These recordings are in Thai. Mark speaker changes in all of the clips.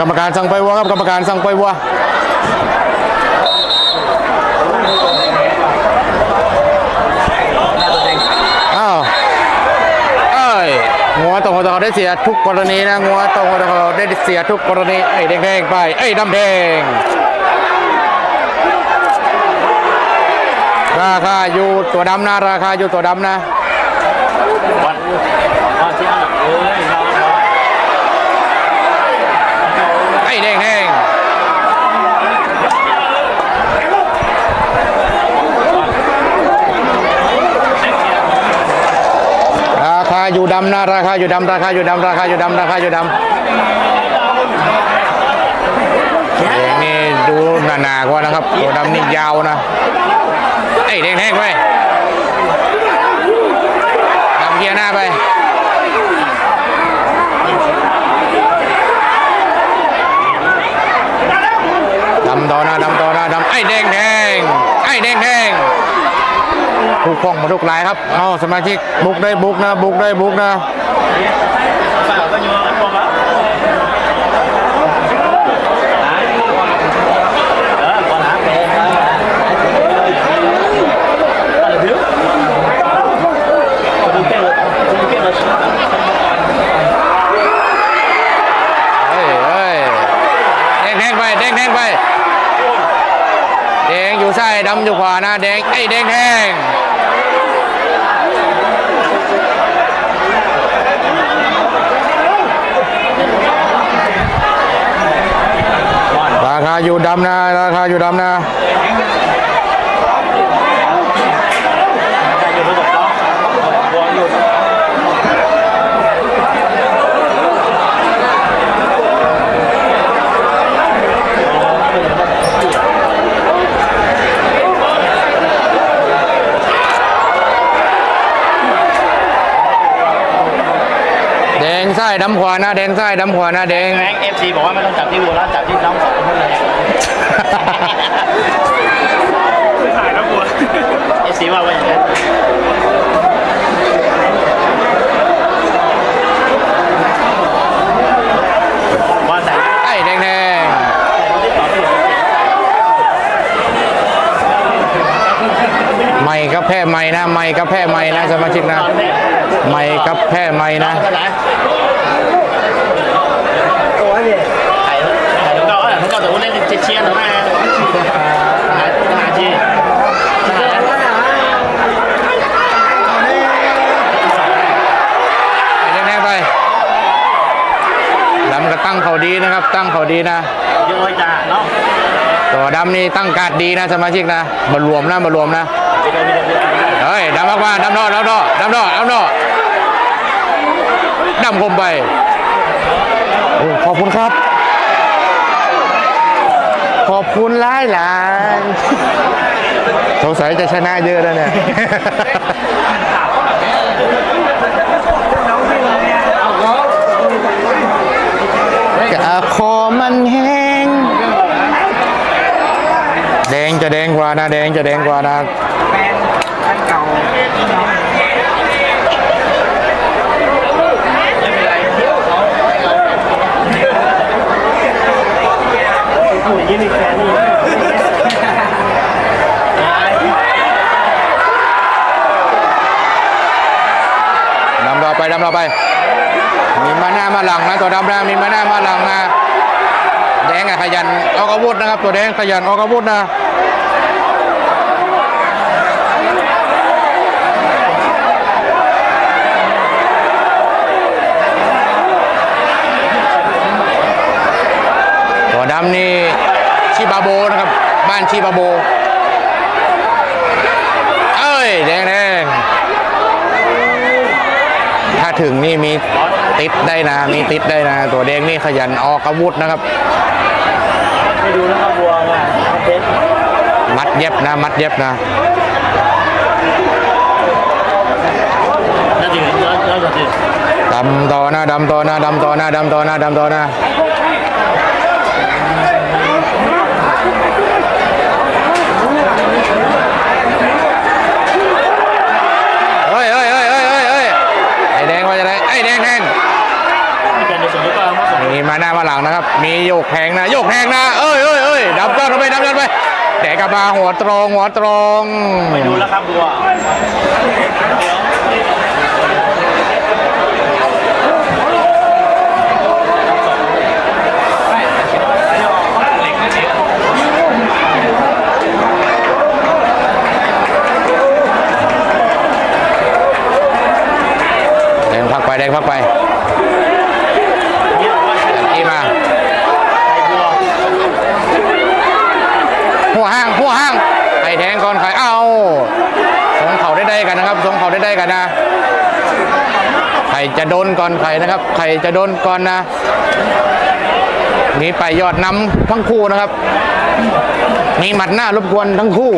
Speaker 1: กรรมการสั่งไปวัวครับกรรมการสั่งไปวัวอ้าวเอ้ยงัวตรงหัวตะเขาได้เสียทุกกรณีนะงัวตรงหัวตะเขาได้เสียทุกกรณีไอ้แดงๆไปไอ้ดำแดงราคาอยู่ตัวดำนะราคาอยู่ตัวดำนะ
Speaker 2: วันวันที่อะเอ้ยเราเรา
Speaker 1: ไอ้แดงแห้งราคา อยู่ดำนะราคาอยู่ดำราคาอยู่ดำราคาอยู่ดำราคาอยู่ดำแดงนี่ดูหนาๆกว่านะครับตัวดำนี่ยาวนะไอ้แดงแห้งไปดำเกียร์หน้าไป ดำต่อหน้าดำต่อหน้าดำไอ้แดงแดงไอ้แดงแดงถู กฟ้องมาทุกรายครับ เอาสมาชิกบุกได้บุกนะ บุกได้บุกนะ
Speaker 2: ฝากก็อยู่บอกว่าเออก่อนนะเป๊ะอะไรดื้อดูแก้วดูแก้ว
Speaker 1: เฮ้ยเฮ้ยแดงอยู่ซ้ายดำอยู่ขวานะแดงไอ้แดงแดงราคา อยู่ดำนะ ราคาอยู่ดำนะ
Speaker 2: อยู่บนบอกต้องวางอยู่
Speaker 1: แดงซ้ดำขวานะแดงซ้ดำขวานะแดง
Speaker 2: แม็กเอฟซีบอกว่าไม่ต้องจับที่วัวแล้วจับที่น้องสองคนเลย ถ่ายแล้ววัวเอฟซีว่าว่าอย่างนั้นว่าแต่
Speaker 1: ไอ้แดงแดง
Speaker 2: ที่ต่อไม่ถูก
Speaker 1: ไม่กับแพ้ไม่นะ ไม่กับแพ้ไม่นะสมาชิกนะ ไม่กับแพ้ไม่นะ
Speaker 2: เท่าไหร่ถ่ายถ่ายทุกเก้าเออทุกเก้าแต่ว่าเล่นเชียร์หน่อยนะหาหาที่หา
Speaker 1: ไอ้แดงๆไปลำก็ตั้งเขาดีนะครับ ตั้งเขาดีนะ
Speaker 2: เยอะจ้าเนาะ
Speaker 1: ตัวดำนี่ตั้งการดดีนะสมาชิกนะมารวมนะมารวมนะ
Speaker 2: ไปเลยไปเลยไปเลย
Speaker 1: เฮ้ยดำมากว่าดำนอดำนอดำนอดำนอดำคมไปโอ้ขอบคุณครับ ขอบคุณหลายหลายสงสัยจะชนะเยอะแล้วเนี่ย กะคอมันแห้ง แดงจะแดงก ว่านะแดงจะแดงกว่านะ
Speaker 2: ยี่สิบแปดนี่
Speaker 1: ดำรอไปดำรอไป มีมาหน้ามาหลังนะตัวดำนะมีมาหน้ามาหลังนะแดงอะขยันออกอาวุธนะครับ ตัวแดงขยันออกอาวุธนะตัวดำนี่ชิบาโบนะครับ บ้านชิบาโบ เอ้ยแดงแดง ถ้าถึงนี่มีติดได้นะ มีติดได้นะ ตัวแดงนี่ขยันออกอาวุธนะครับ
Speaker 2: ไม่ดูนะครับวัวนะเพชร
Speaker 1: มัดเย็บนะ มัดเย็บนะ
Speaker 2: น่าจะน่าน่าจะ
Speaker 1: ดำต่อนะดำต่อนะดำต่อนะดำต่อนะดำต่อนะเฮ้ยเฮ้ยเฮ้ยเฮ้ยเฮ้ยเฮ้ยไอ้แดงว่าจะไรไอ้แดงแดง
Speaker 2: มีการในส่วนที่ก็มาส่ง
Speaker 1: มีมา หน้ามาหลังนะครับ มีโยกแทงนะโยกแทงนะเอ้ยเอ้ยเอ้ยดับยอดเข้าไปดับยอดไป แต่กลับมาหัวตรงหัวตรง
Speaker 2: ไม่ดูแล้วครับดูอะ
Speaker 1: แดงพักไปแดงพักไป
Speaker 2: นี่บอกว่าใช้
Speaker 1: อีมา
Speaker 2: บัว
Speaker 1: ห้างหัวห้างไข่แทงก่อนไข่เอาสงเข่าได้ได้กันนะครับสงเข่าได้ได้กันนะไข่จะโดนก่อนไข่นะครับไข่จะโดนก่อนนะมีไปยอดนำทั้งคู่นะครับมีหมัดหน้ารบกวนทั้งคู่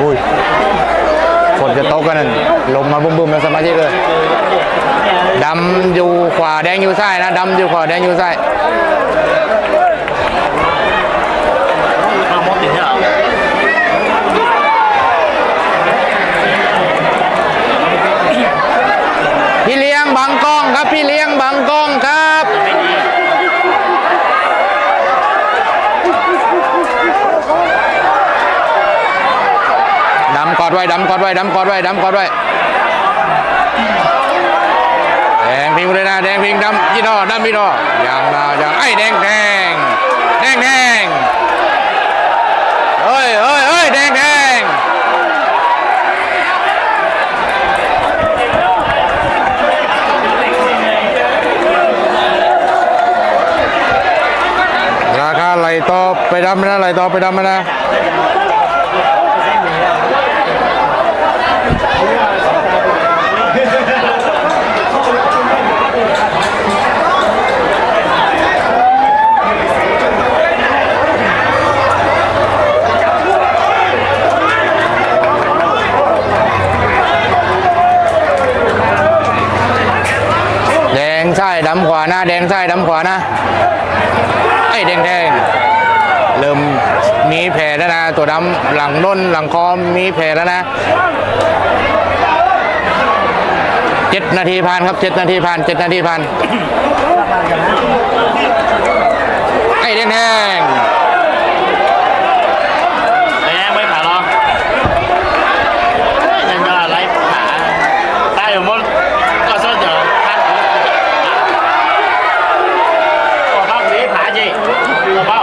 Speaker 1: อุ้ยฝนจะตกกันนั่นลมมาบุ้มๆแล้วสมาชิกเลยดำอยู่ขวาแดงอยู่ซ้ายนะดำอยู่ขวาแดงอยู่ซ้าย พี่เลี้ยงบางกองครับ พี่เลี้ยงบางกองครับ
Speaker 2: ดำ
Speaker 1: กอดไว้ดำกอดไว้ดำกอดไว้ดำกอดไว้ พิงเลยนะแดงพิงดำยี่ดอดำพี่ดออย่างนาอย่างไอ้แดงแดงแดงแดงเฮ้ยเฮ้ยเฮ้ยแดงแดงราคาไหลต่อไปดำนะไหลต่อไปดำนะ ใช่ายดำขวานะแดงใช่ายดำขวานะไอ้แดงแดงเริ่มมีแผลแล้วนะ ตัวดำหลังน้นหลังคอมีแผลแล้วนะเจ็ดนาทีผ่านครับเจ็ดนาทีผ่านเจ็ดนาทีผ่านไอ้แดงแดง
Speaker 2: แม่ไม่ผ่าหรอยังจะไล่ผ่าตายอยู่มดก็ส่วนเดียวท่านก็เข้าสีผ่าจีก็เข้า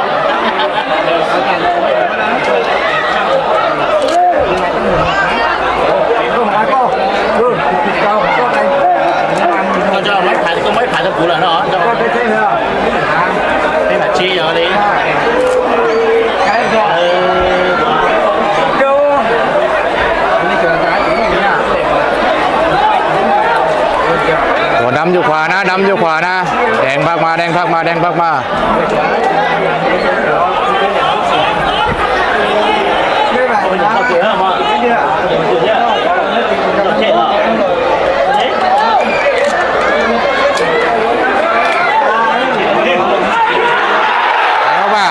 Speaker 2: Con cho mấy phải có mấy phải trong cũ là nó cho mấy phải chi rồi đi Ừ,
Speaker 1: หัวดำอยู่ขวานะดำอยู่ขวานะ แดงพักมาแดงพักมาแดงพักมา
Speaker 2: không kìa mà kìa nhá chết rồi chết
Speaker 1: เข้ามา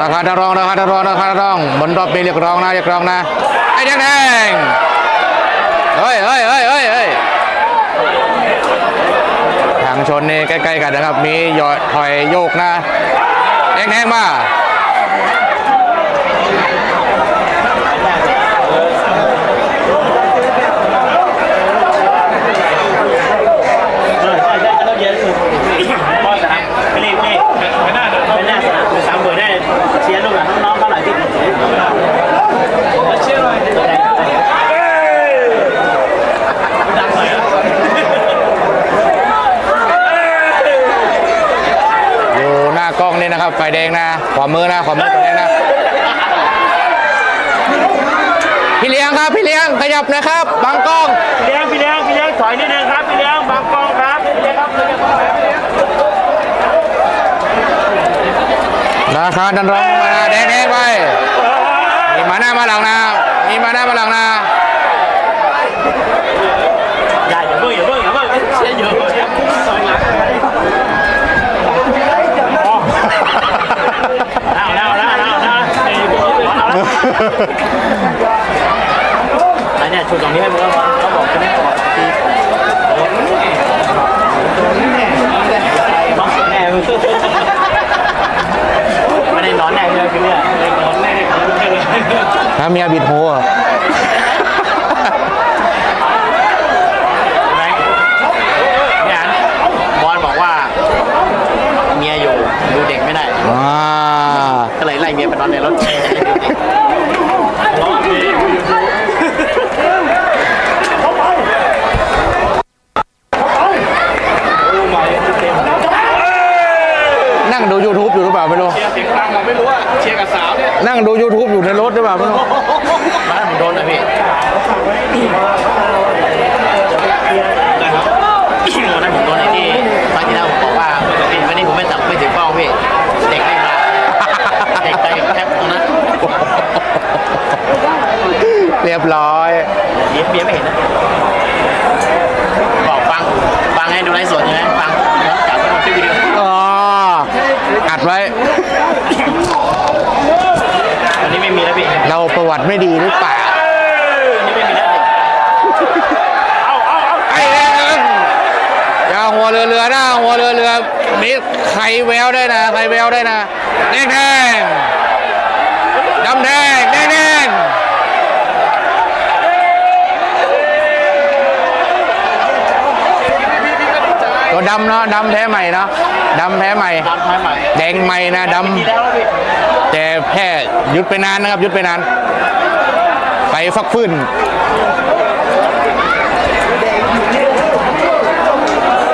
Speaker 1: ราคาทารองราคาทารองราคา ทารอบนรอบมีเรียกร้องนะเรียกร้องนะไอ้แดงแดงเฮ้ยเฮ้ยเฮ้ยเฮ้ยเฮ้ยทางชนนี่ใกล้ๆกันนะครับ มีหยอดถอยโยกนะแดงแดงมา ไฟแดงนะ ขวามือนะขวามือไฟแดงนะ พี่เลี้ยงครับ พี่เลี้ยงขยับนะครับ บางกล้อง
Speaker 2: พี่เลี้ยงพี่เลี้ยงพี่เลี้ยงถอยนิดนึงครับพี่เลี้ยงบางกองครับพี่เลี้ยงครับพี่เลี้ยงครับพี่เลี้ยง
Speaker 1: ราคาดันรองมาแดงแดงๆไปมีมาหน้ามาหลังนะมีมาหน้ามาหลังนะ
Speaker 2: dạ dạ vâng dạ vâng dạ vâng sẽ vừa sẽ cũng xong lại อันเนี้ยชุดตรงนี้ให้มึงแล้วเขาบอกจะไม่ปลอดทีน้องแน่มึงไม่ได้นอนแน่เลยคือเนี่ยเลยนอนแน่เลย
Speaker 1: ถ้าเมียบิดหูอะ
Speaker 2: แบงค์เนี่ยบอลบอกว่า เมียอยู่ดูเด็กไม่ได้
Speaker 1: อ่า
Speaker 2: ก็เลยไล่เมียไปนอนในรถ
Speaker 1: นั่งดู YouTube อยู่หรือเปล่าไม่รู้
Speaker 2: เชียร์เสียงดังผมไม่รู้ว่าเชียร์กับสาวเนี่ย
Speaker 1: นั่งดู YouTube อยู่ในรถหรือเปล่าไม่รู้
Speaker 2: มาผมโดนนะพี่วันนั้นผมโดนไอ้ที่ครั้งที่แล้วผมบอกว่าพี่วันนี้ผมไม่จับไม่ถือกล้องพี่ เด็กไม่มาเด็กใจแคบตรงนั้น
Speaker 1: เรียบร้อย
Speaker 2: เบียร์เบียร์ไม่เห็นนะบอกฟังฟังให้ดูไลฟ์สดใช่ไหมฟังแล้วจับไปลงคลิปวิดีโอ
Speaker 1: อ๋อ อัดไว้
Speaker 2: อันนี้ไม่มีแล้วพี่อัน
Speaker 1: เราประวัติ ไม่ดีหรือเปล่า
Speaker 2: เอาเอาเอา
Speaker 1: ไอ้เนี่ยอย่าหัวเรือเรือนะหัวเรือเรือนี่ไข่แววได้นะไข่แววได้นะแดงแดงดำแดงแดงแดงตัวดำเนาะดำแท้ใหม่เนาะดำแท้ใหม่ แดงใหม่นะดำแต่แพ้หยุดไปนานนะครับหยุดไปนาน ไปฟักฟื้น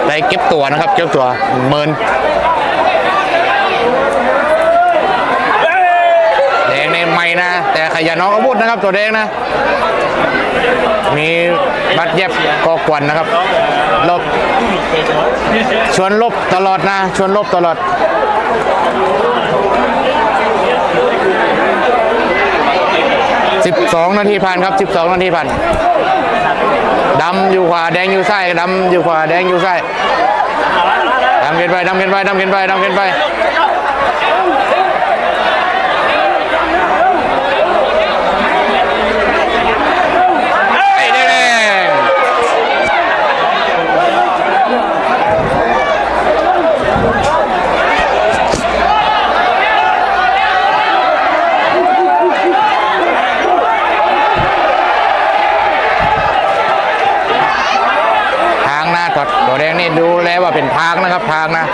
Speaker 1: ได้เก็บตัวนะครับ เก็บตัวเมินแดงในใหม่นะ แต่ขยันน้องอาวุธนะครับ ตัวแดงนะ มีบัตรเย็บกอกวนนะครับลบชวนลบตลอดนะ ชวนลบตลอด 12 นาทีผ่านครับ 12 นาทีผ่านดำอยู่ขวาแดงอยู่ซ้ายดำอยู่ขวาแดงอยู่ซ้ายดำเกินไปดำเกินไปดำเกินไปดำเกินไปไอ้แดงทางนะตัวตัวแดงนี่ดูแล้วว่าเป็ นทางนะครับทางนะ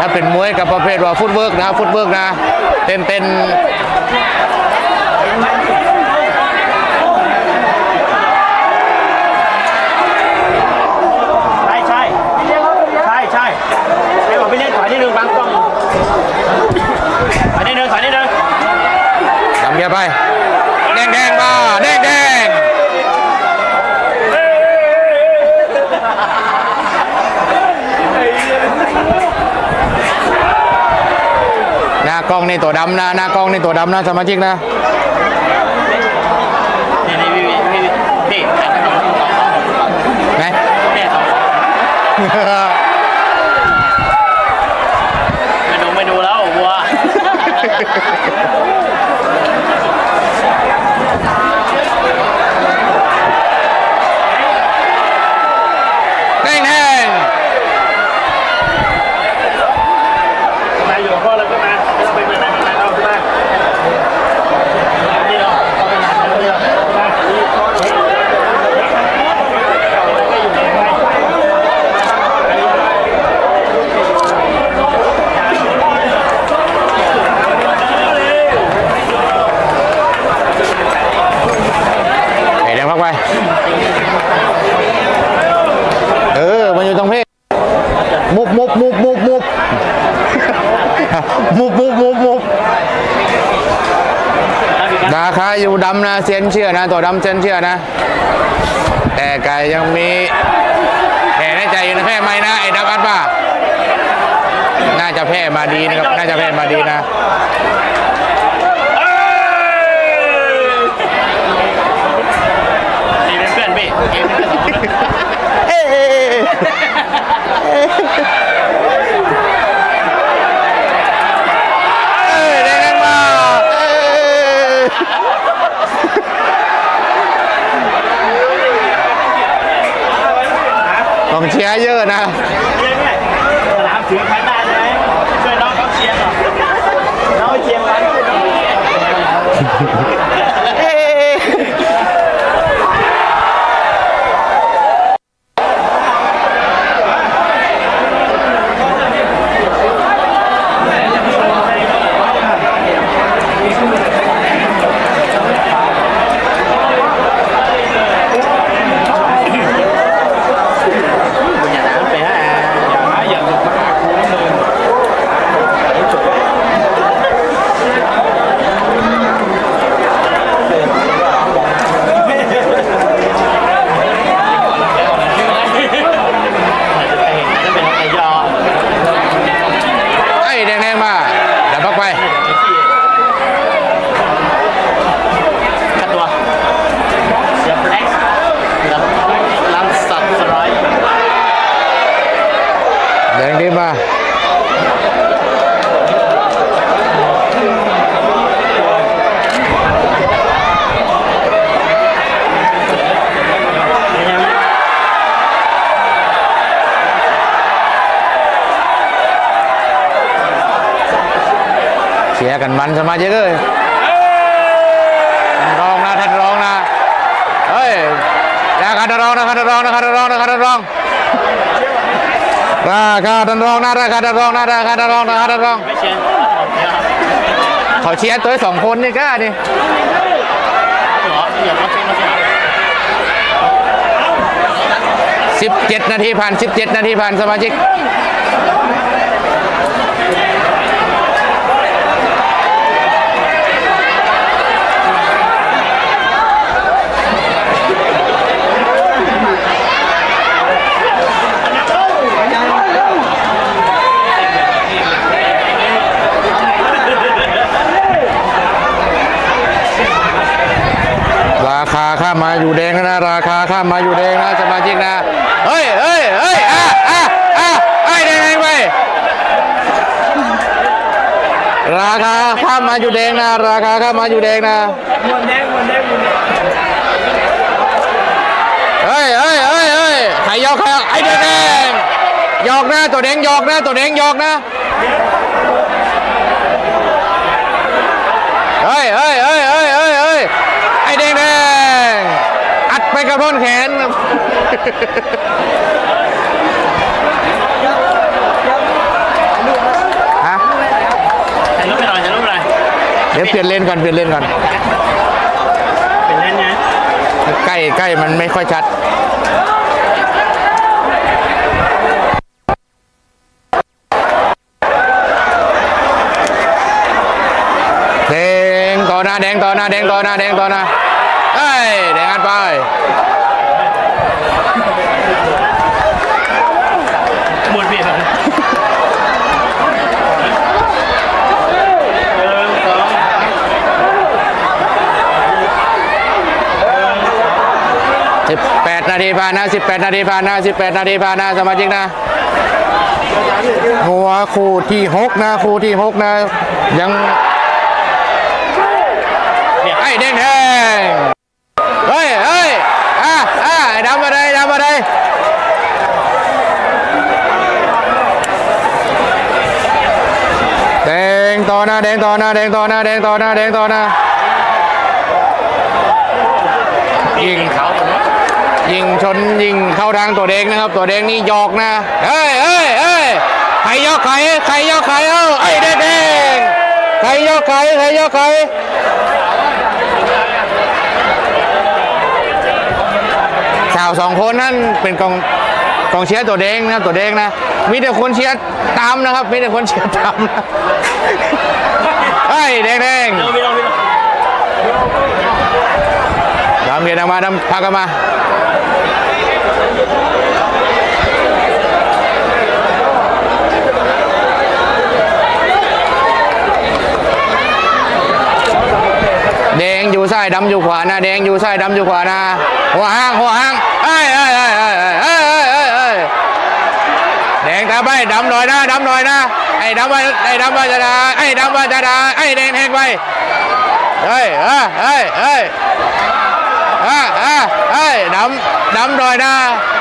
Speaker 1: ถ้าเป็นมวยกับประเภทว่าฟุตเวิร์กนะฟุตเวิร์กนะเต้นเต้น
Speaker 2: ใช่ใช่ใช่ใช่ไม่บอกพี่เล่นถอยนิดนึงบางกล้องถอยนิดนึงถอยนิดนึง
Speaker 1: ดำเกียร์ไป แดงแดงมาแดงแดงหน้าก ล้องนี่ตัวดำนะหน้ากล้องในตัวดำนะสมาชิกนะ
Speaker 2: นี่นี่พี่พี่พี่พี่อันนี้ของของของ
Speaker 1: ไหน
Speaker 2: เนี่ยของไม่ดูไม่ดูแล้ววัว
Speaker 1: แดงแดง
Speaker 2: มาอยู่กับพ่อเลยก็มาไม่ต้องไปมาไหนมาไหนเอาขึ้นมานี่เหรอเอาไปไหนเอาไปไหนเอาไปไหน
Speaker 1: ไอ้แดงพักไป เออ มันอยู่ตรงเพศมุบมุบมุบมุบมุบ มุบมุบมุบมุบราคา อยู่ดำนะเซียนเชื่อนะ ตัวดำเซียนเชื่อนะ แต่กายยังมีแผลในใจอยู่นะแพ้ไหมนะไอ้ดักอัดป่ะน่าจะแพ้มาดีนะครับน่าจะแพ้มาดีนะ
Speaker 2: นี่เป็ กอง
Speaker 1: เชียร์เยอะนะ
Speaker 2: ชียร์กัน
Speaker 1: มันสมาชิกเอ้ยท่านรองนะท่านรองนะเฮ้ยราคาท่านรองนะราคาท่านรองนะราคาท่านรองนะราคาท่านรองราคาท่านรองนะราคาท่านรองนะราคาท่านรองนะราคาท่านรอง
Speaker 2: ไม่เชียร์
Speaker 1: เขาเชียร์ตัวสองคนนี่ก็นี่
Speaker 2: เหรออย่ามาเชียร์มาเชียร์
Speaker 1: สิบเจ็ดนาทีผ่านสิบเจ็ดนาทีผ่านสมาชิก ราคาข้ามมาอยู่แดงแล้วนะ ราคา ข้ามมาอยู่แดงนะสมาชิกนะ เฮ้ยเฮ้ยเฮ้ยอะอะอะไอ้แดงแดงไปราคาข้ามมาอยู่แดงนะ ราคาข้ามมาอยู่แดงนะ
Speaker 2: มวนแดงมวนแดงมวนแดง
Speaker 1: เฮ้ยเฮ้ยเฮ้ยเฮ้ยใครยอกใครไอ้แดงแดงหยอกนะตัวแดงยอกนะตัวแดงยอกนะเฮ้ยเฮ้ยเฮ้ยเฮ้ยเฮ้ยเฮ้ยไอ้แดงแดง อัดไปกับท่อนแขนฮะ
Speaker 2: ถ่ายรูปไปหน่อยถ่ายรูปไปหน่อย
Speaker 1: เดี๋ยวเปลี่ยนเลนก่อนเปลี่ยนเลนก่อน
Speaker 2: เป็นเล่นไง
Speaker 1: ใกล้ใกล้มันไม่ค่อยชัด แดงต่อหน้าแดงต่อหน้าแดงต่อหน้าแดงต่อหน้าเอ้ยแดงอัดไป
Speaker 2: หมดเปลี่ยนเลยหนึ่งสอง
Speaker 1: สิบแปด นาทีผ่านนะสิบแปดนาทีผ่านนะสิบแปดนาทีผ่านนะสมาชิกนะหัวคู่ที่หกนะคู่ที่หกนะยัง
Speaker 2: เนี่ย
Speaker 1: ไอ้แดงแดงเฮ้ยเฮ้ยอะอะไอ้ดำมาได้ดำมาได้แดงต่อหน้าแดงต่อหน้าแดงต่อหน้าแดงต่อหน้าแดงต่อหน้ายิง
Speaker 2: เขาหมดเล ยิ
Speaker 1: งชนยิงเข้าทางตัวแดงนะครับ ตัวแดงนี่ยอกนะเฮ้ยเฮ้ยเฮ้ยใครยอกใครใครยอกใครเอ้าไอ้แดงแดงใครยอกใครใครยอกใครสาวสองคนนั่นเป็นกองกองเชียร์ตัวแดงนะตัวแดงนะมีแต่คนเชียร์ตามนะครับมีแต่คนเชียร์ตามนะเฮ้แดงแดง
Speaker 2: เร็วพี่เร็วพี่เร็ว
Speaker 1: ดำเกียร์มาดำพากันมา แดงอยู่ซ้ายดำอยู่ขวานะแดงอยู่ซ้ายดำอยู่ขวานะหัวห้างหัวห้างเอ้ยเอ้ยเอ้ยเอ้ยเอ้ยเอ้ยเอ้ยเอ้ยแดงตามไปดำหน่อยนะดำหน่อยนะไอ้ดำมาไอ้ดำมาจะดาไอ้ดำมาจะดาไอ้แดงแทงไปเฮ้ยเฮ้ยเฮ้ย อ่าอ่าเอ้ยดำดำดอยนะ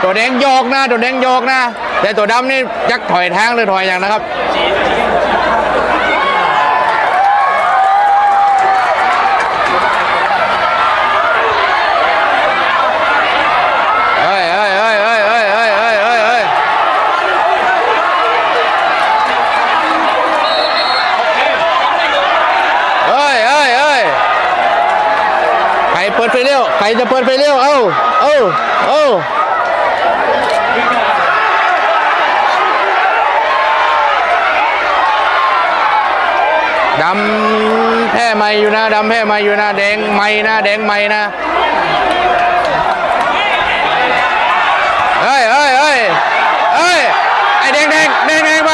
Speaker 1: ตัวแดงโยกนะตัวแดงโยกนะ แต่ตัวดำนี่ยักถอยแทงหรือถอยอย่างนะครับเปิดไฟเร็ว ใครจะเปิดไฟเร็วเอ้า เอ้า เอ้าดำแพ้ไม่อยู่นะดำแพ้ไม่อยู่นะ แดงไม่นะ แดงไม่นะเฮ้ยเฮ้ยเฮ้ยเฮ้ยไอแดงแดงแดงแดงไป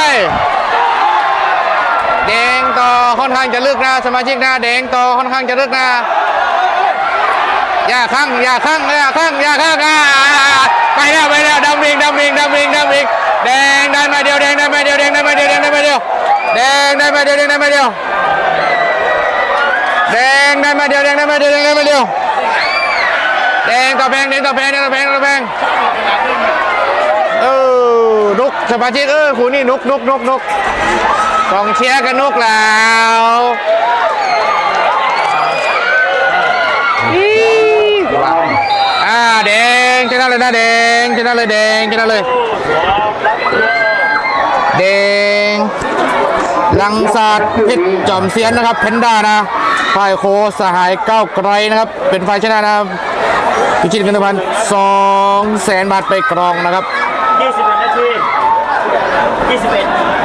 Speaker 1: แดงต่อค่อนข้างจะลึกนะสมาชิกนะแดงต่อค่อนข้างจะลึกนะ อย่าข้างอย่าข้างอย่าข้างอย่าข้างอ่าไปแล้วไปแล้วดำวิงดำวิงดำวิงดำวิงแดงได้มาเดียวแดงได้มาเดียวแดงได้มาเดียวแดงได้มาเดียวแดงได้มาเดียวแดงได้มาเดียวแดงได้มาเดียวแดงได้มาเดียวแดงได้มาเดียวแดงต่อแพงแดงต่อแพงแดงต่อแพงต่อแพงเออนกสมาชิกเออคุณนี่นกนกนกนกกองเชียร์กันนกแล้ว แดงชนะเลยนะแดงชนะเลยแดงชนะเลย แดงลังศาสตร์เพชรจอมเซียนนะครับเพนด้านะฝ่ายโคสหายก้าวไกลนะครับ เป็นฝ่ายชนะนะครับพิชิตเงินรางวัลสองแสนบาทไปกรองนะครับ
Speaker 2: 21นาที21